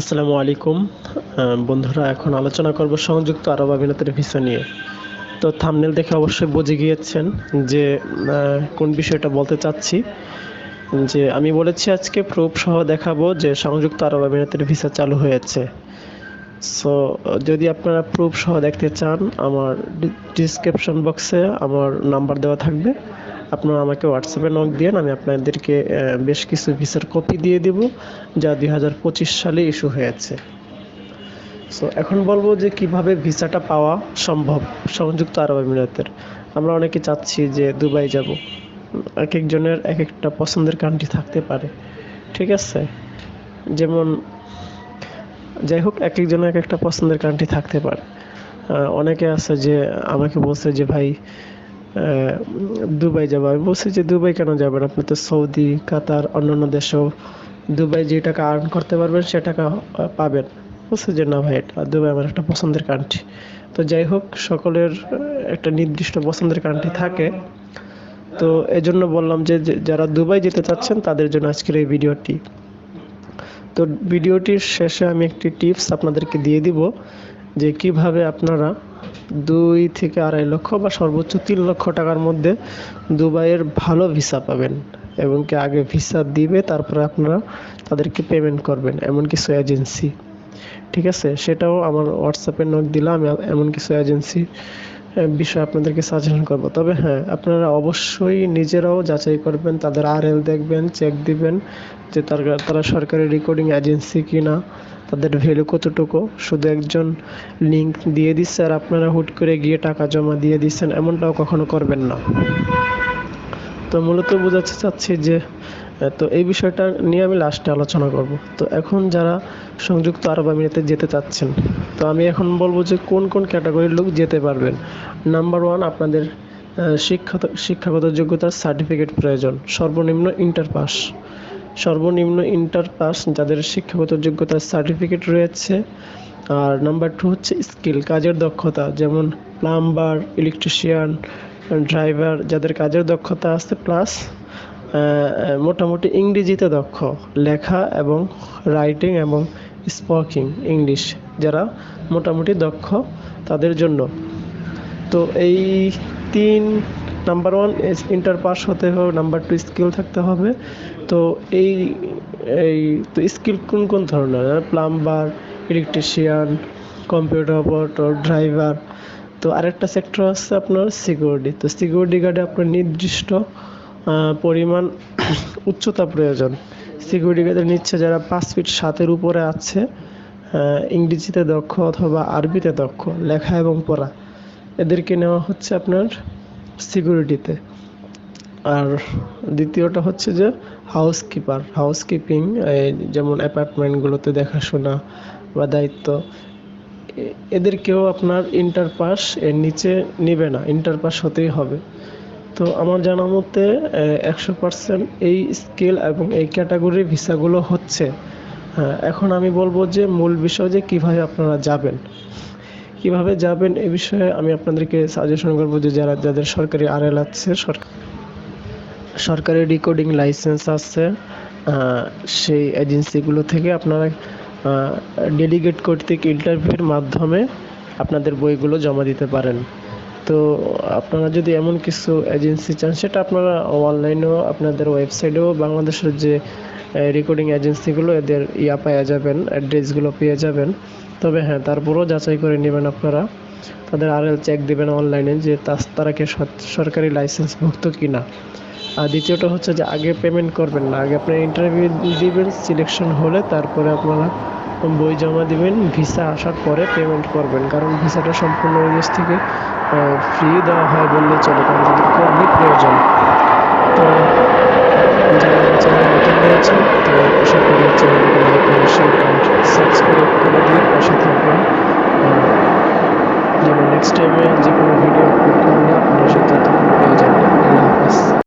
আসসালামু আলাইকুম। বন্ধুরা, এখন আলোচনা করব সংযুক্ত আরব আমিরাতের ভিসা নিয়ে। তো থামনেল দেখে অবশ্যই বুঝে গিয়েছেন যে কোন বিষয়টা বলতে চাচ্ছি। যে আমি বলেছি আজকে প্রুফ সহ দেখাবো যে সংযুক্ত আরব আমিরাতের ভিসা চালু হয়েছে। সো যদি আপনারা প্রুফ সহ দেখতে চান, আমার ডিসক্রিপশন বক্সে আমার নাম্বার দেওয়া থাকবে। আপনারা আমাকে হোয়াটসঅ্যাপে নক দিন আমি আপনাদেরকে বেশ কিছু ভিসার কপি দিয়ে দেব, যা দুই হাজার পঁচিশ সালে ইস্যু হয়েছে। সো এখন বলব যে কীভাবে ভিসাটা পাওয়া সম্ভব সংযুক্ত আরব আমিরাতের। আমরা অনেকে চাচ্ছি যে দুবাই যাব। এক একজনের এক একটা পছন্দের কান্ট্রি থাকতে পারে। ঠিক আছে? যেমন, যাই হোক, এক একজনের এক একটা পছন্দের কান্ট্রি থাকতে পারে। অনেকে আছে যে আমাকে বলছে যে, ভাই দুবাই যাব। আমি বলছি যে দুবাই কেন যাবেন? আপনি তো সৌদি, কাতার, অন্যান্য দেশেও দুবাই যে টাকা আর্ন করতে পারবেন, সে টাকা পাবেন। বলছে যে না ভাই, এটা দুবাই আমার একটা পছন্দের কান্ট্রি তো যাই হোক, সকলের একটা নির্দিষ্ট পছন্দের কান্ট্রি থাকে। তো এজন্য বললাম যে যে, যারা দুবাই যেতে চাচ্ছেন, তাদের জন্য আজকের এই ভিডিওটি। তো ভিডিওটির শেষে আমি একটি টিপস আপনাদেরকে দিয়ে দিব যে কীভাবে আপনারা দুই থেকে আড়াই লক্ষ বা সর্বোচ্চ তিন লক্ষ টাকার মধ্যে দুবাইয়ের ভালো ভিসা পাবেন এবং কি আগে ভিসা দিবে, তারপরে আপনারা তাদেরকে পেমেন্ট করবেন এমন কিছু এজেন্সি ঠিক আছে? সেটাও আমার হোয়াটসঅ্যাপে নোট দিলাম এমন কিছু এজেন্সি বিষয় আপনাদেরকে সাজেশন করব। তবে হ্যাঁ আপনারা অবশ্যই নিজেরাও যাচাই করবেন, তাদের আর এল দেখবেন চেক দিবেন যে তারা তারা সরকারি রেকর্ডিং এজেন্সি কি না তাদের ভ্যালু কতটুকু। শুধু একজন লিংক দিয়ে দিচ্ছে আর আপনারা হুট করে গিয়ে টাকা জমা দিয়ে দিচ্ছেন, এমনটাও কখনো করবেন না। তো মূলত বোঝাতে চাচ্ছি যে তো এই বিষয়টা নিয়ে আমি লাস্টে আলোচনা করব। তো এখন যারা সংযুক্ত আরব আমিরাতে যেতে চাচ্ছেন তো আমি এখন বলব যে কোন কোন ক্যাটাগরির লোক যেতে পারবেন। নাম্বার ওয়ান আপনাদের আহ, শিক্ষাগত শিক্ষাগত যোগ্যতার সার্টিফিকেট প্রয়োজন। সর্বনিম্ন ইন্টার পাস সর্বনিম্ন ইন্টার পাস যাদের শিক্ষাগত যোগ্যতার সার্টিফিকেট রয়েছে। আর নাম্বার টু হচ্ছে স্কিল কাজের দক্ষতা। যেমন প্লাম্বার ইলেকট্রিশিয়ান ড্রাইভার যাদের কাজের দক্ষতা আছে প্লাস মোটামুটি ইংরেজিতে দক্ষ। লেখা এবং রাইটিং এবং স্পোকিং ইংলিশ যারা মোটামুটি দক্ষ তাদের জন্য। তো এই তিন নাম্বার ওয়ান ইন্টার পাস হতে হবে নাম্বার টু স্কিল থাকতে হবে। তো এই এই, তো স্কিল কোন কোন ধরনের? Plumber electrician computer operator driver তো আরেকটা সেক্টর আছে আপনার সিকিউরিটি তো সিকিউরিটি গার্ডে আপনার নির্দিষ্ট পরিমাণ উচ্চতা প্রয়োজন। সিকিউরিটি গার্ডের নিচ্ছে যারা পাঁচ ফিট সাতের উপরে আছে ইংরেজিতে দক্ষ অথবা আরবিতে দক্ষ, লেখা এবং পড়া। এদেরকে নেওয়া হচ্ছে আপনার সিকিউরিটিতে আর দ্বিতীয়টা হচ্ছে যে হাউসকিপার হাউসকিপিং যেমন অ্যাপার্টমেন্টগুলোতে দেখাশোনা বা দায়িত্ব এদেরকেও আপনার ইন্টার পাস এর নিচে নেবে না ইন্টার পাস হতেই হবে। তো আমার জানা মতে একশো পার্সেন্ট এই স্কিল এবং এই ক্যাটাগরির ভিসাগুলো হচ্ছে। হ্যাঁ এখন আমি বলব যে মূল বিষয় যে কীভাবে আপনারা যাবেন। কীভাবে যাবেন এ বিষয়ে আমি আপনাদেরকে সাজেশন করব যে যারা, যাদের সরকারি আরএল আছে সরকার রেকর্ডিং লাইসেন্স আছে সেই এজেন্সিগুলো থেকে আপনারা ডেলিগেট কর্তৃক ইন্টারভিউর মাধ্যমে আপনাদের বইগুলো জমা দিতে পারেন। তো আপনারা যদি এমন কিছু এজেন্সি চান, সেটা আপনারা অনলাইনেও আপনাদের ওয়েবসাইটেও বাংলাদেশের যে রেকর্ডিং এজেন্সিগুলো এদের ইয়া পাওয়া যাবেন অ্যাড্রেসগুলো পেয়ে যাবেন। তবে হ্যাঁ তারপরেও যাচাই করে নেবেন আপনারা। তাদের আরএল চেক দেবেন অনলাইনে যে তারা কি সর- সরকারি লাইসেন্সভুক্ত কিনা। আর দ্বিতীয়টা হচ্ছে যে, আগে পেমেন্ট করবেন না। আগে আপনার ইন্টারভিউ দিবেন সিলেকশন হলে তারপরে আপনারা বই জমা দিবেন, ভিসা আসার পরে পেমেন্ট করবেন। কারণ ভিসাটা সম্পূর্ণ ইউএস থেকে ফ্রি দেওয়া হয় বললে চলে, কারণ তাদের খুবই প্রয়োজন। তো যারা চ্যানেল নতুন রয়েছে তো আশা করি চ্যানেলটি লাইক করে শেয়ার অ্যান্ড সাবস্ক্রাইব করে দিয়ে পাশে থাকবেন। যেন নেক্সট টাইমে যে কোনো ভিডিও